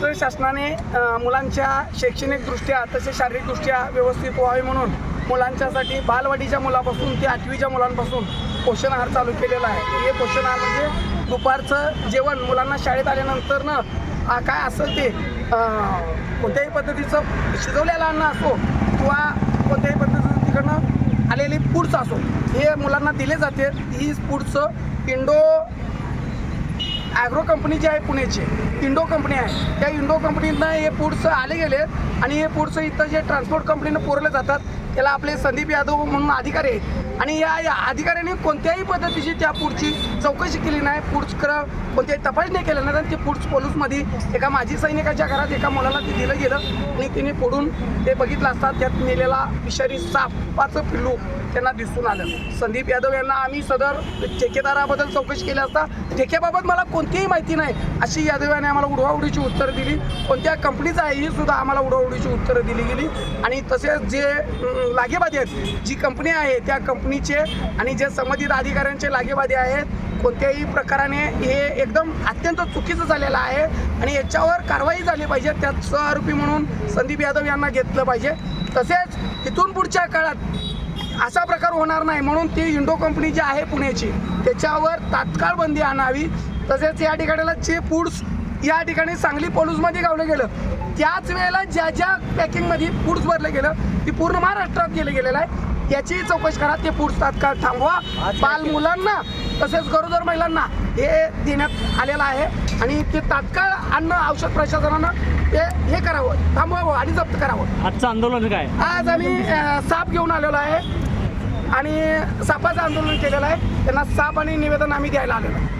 महाराष्ट्र शासनाने मुलांच्या शैक्षणिकदृष्ट्या तसेच शारीरिकदृष्ट्या व्यवस्थित व्हावे म्हणून मुलांच्यासाठी बालवाडीच्या मुलापासून ते आठवीच्या मुलांपासून पोषण आहार चालू केलेला आहे. हे पोषण आहार म्हणजे दुपारचं जेवण मुलांना शाळेत आल्यानंतर न काय असेल ते कोणत्याही पद्धतीचं शिजवलेलं अन्न असो किंवा कोणत्याही पद्धतीचं तिकडनं आलेली पुढचं असो हे मुलांना दिले जाते. ही पुढचं इंडो ॲग्रो कंपनी जी आहे पुण्याची इंडो कंपनी आहे. त्या इंडो कंपनीतनं हे फूड्स आले गेले आणि हे फूड्स इथं जे ट्रान्सपोर्ट कंपनीनं पुरवले जातात त्याला आपले संदीप यादव म्हणून अधिकारी आहेत. आणि या या अधिकाऱ्यांनी कोणत्याही पद्धतीची त्या पुढची चौकशी केली नाही फूड्स कोणत्याही तपासणी केल्या नाही आणि ते पुढच पोलूसमध्ये एका माजी सैनिकाच्या घरात एका मुलाला ते दिलं गेलं आणि तिने फोडून ते बघितलं असता त्यात नेलेला विषारी सापाचं पिल्लू त्यांना दिसून आलं. संदीप यादव यांना आम्ही सदर ठेकेदाराबद्दल चौकशी केली असता. ठेक्याबाबत मला कोणतीही माहिती नाही. अशी यादव यांनी आम्हाला उडवाउडीची उत्तरं दिली. कोणत्या कंपनीचं आहे ही सुद्धा आम्हाला उडवाउडीची उत्तरं दिली गेली. आणि तसेच जे लागेबाधी आहेत जी कंपनी आहे त्या कंपनीचे आणि जे संबंधित अधिकाऱ्यांचे लागेवादी आहेत कोणत्याही प्रकाराने हे एकदम अत्यंत चुकीचं झालेलं आहे आणि याच्यावर कारवाई झाली पाहिजे त्यात सहआरोपी म्हणून संदीप यादव यांना घेतलं पाहिजे. तसेच इथून पुढच्या काळात असा प्रकार होणार नाही म्हणून ती इंडो कंपनी जी आहे पुण्याची त्याच्यावर तात्काळ बंदी आणावी. तसेच या ठिकाणाला जे फूड्स या ठिकाणी सांगली पोलूसमध्ये गावलं गेलं त्याच वेळेला ज्या ज्या पॅकिंगमध्ये फूड्स भरलं गेलं ती पूर्ण महाराष्ट्रात गेलं गेलेलं आहे. याची चौकशी करा ते फूड्स तात्काळ थांबवा. बाल मुलांना तसेच गरोदर महिलांना हे देण्यात आलेलं आहे. आणि ते तात्काळ अन्न औषध प्रशासनानं ते हे करावं थांबवावं आणि जप्त करावं. आजचं आंदोलन काय? आज आम्ही साप घेऊन आलेलो आहे. आणि सापाचं आंदोलन केलेलं आहे. त्यांना साप आणि निवेदन आम्ही द्यायला आलेलो आहे.